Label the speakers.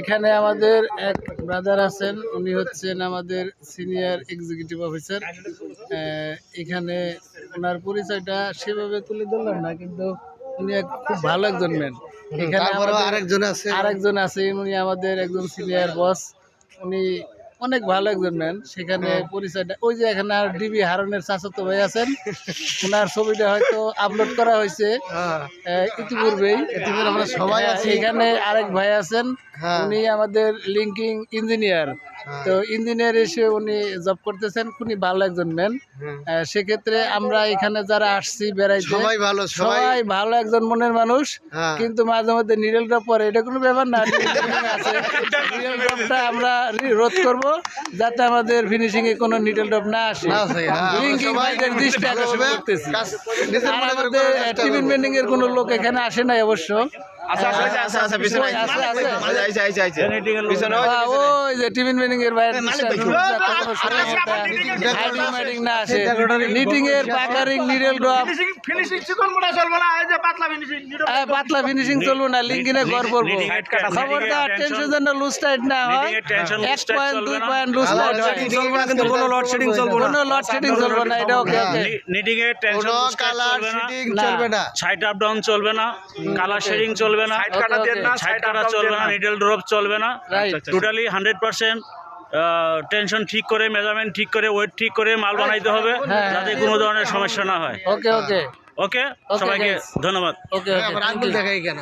Speaker 1: এখানে আমাদের এক ব্রাদার আছেন উনি হচ্ছেন আমাদের সিনিয়র এক্সিকিউটিভ অফিসার এখানে ওনার পরিচয়টা সেভাবে তুলে ধরলাম না কিন্তু উনি এক খুব ভালো একজন ম্যান এখানে
Speaker 2: আরেকজন আছে।
Speaker 1: আরেকজন আছে উনি আমাদের একজন সিনিয়র বস উনি অনেক ভালো একজন ম্যান সেখানে পরিচয়টা ওই যে এখানে আর ডিবি হারনের চাচাতো ভাই আছেন ওনার ছবিটা হয়তো আপলোড করা হয়েছে
Speaker 2: হ্যাঁ
Speaker 1: ইতিপূর্বেই
Speaker 2: আমরা সবাই
Speaker 1: হ্যাঁ,
Speaker 2: আছি
Speaker 1: এখানে আরেক ভাই আছেন
Speaker 2: হ্যাঁ।
Speaker 1: উনি আমাদের লিঙ্কিং ইঞ্জিনিয়ার
Speaker 2: হ্যাঁ।
Speaker 1: তো ইঞ্জিনিয়ার এসে উনি জব করতেছেন খুবই ভালো একজন ম্যান
Speaker 2: হ্যাঁ।
Speaker 1: সেক্ষেত্রে আমরা এখানে যারা আসছি বেড়াইতে
Speaker 2: সবাই ভালো সবাই
Speaker 1: ভালো একজন মনের মানুষ।
Speaker 2: হ্যাঁ।
Speaker 1: কিন্তু মাঝে মধ্যে ড্রপ পরে এটা কোনো ব্যাপার না আমরা রোধ করব যাতে আমাদের ফিনিশিং এ কোনো নিডল ড্রপ না আসে।
Speaker 2: হ্যাঁ,
Speaker 1: লিঙ্কিং
Speaker 2: সবাই
Speaker 1: ভাইদের দৃষ্টি আকর্ষণ করতেছি। আর আমাদের টিফিন। মেন্ডিং এর কোনো লোক এখানে আসে নাই অবশ্য।
Speaker 3: আচ্ছা আচ্ছা আচ্ছা আচ্ছা পিছনে
Speaker 1: আছে, আছে।
Speaker 3: আইছে আইছে আইছে পিছনে ওই যে
Speaker 1: আহ,
Speaker 3: পিছনে।
Speaker 1: ওই যে টিফিন মেন্ডিং এর বাইরে হাইডিং না আসে। নিটিং এর পাকারিং নিডল ড্রপ
Speaker 4: ফিনিশিং চিকন মোটা চলবে না এই যে পাতলা ফিনিশিং
Speaker 1: আহ, পাতলা ফিনিশিং চলবো না লিঙ্কিনে ঘর পড়ব খবরদার টেনশন যেন লুজ টাইট না। হয় পয়েন্ট
Speaker 5: চলবে
Speaker 1: দুই পয়েন্ট লুজ
Speaker 2: আবার
Speaker 1: টাইট
Speaker 2: চলবে না, কিন্তু কোনো shedding চলবে না।
Speaker 1: কোনো শেডিং চলবে না। এটা ওকে
Speaker 5: এর টেনশন।
Speaker 2: চলবে না।
Speaker 5: সাইড আপ ডাউন চলবে না। কালার শেডিং চলবে না।
Speaker 4: সাইড কাটা দেন না
Speaker 5: সাইড কাটা চলবে না নিডল ড্রপ চলবে না। টোটালি হান্ড্রেড পার্সেন্ট টেনশন ঠিক করে মেজারমেন্ট ঠিক করে ওয়েট ঠিক করে মাল বানাইতে হবে
Speaker 1: হ্যাঁ।
Speaker 5: যাতে কোনো ধরনের সমস্যা না হয়।
Speaker 1: ওকে ওকে
Speaker 5: ওকে সবাইকে ধন্যবাদ।
Speaker 1: ওকে ওকে
Speaker 2: দেখাই কেন?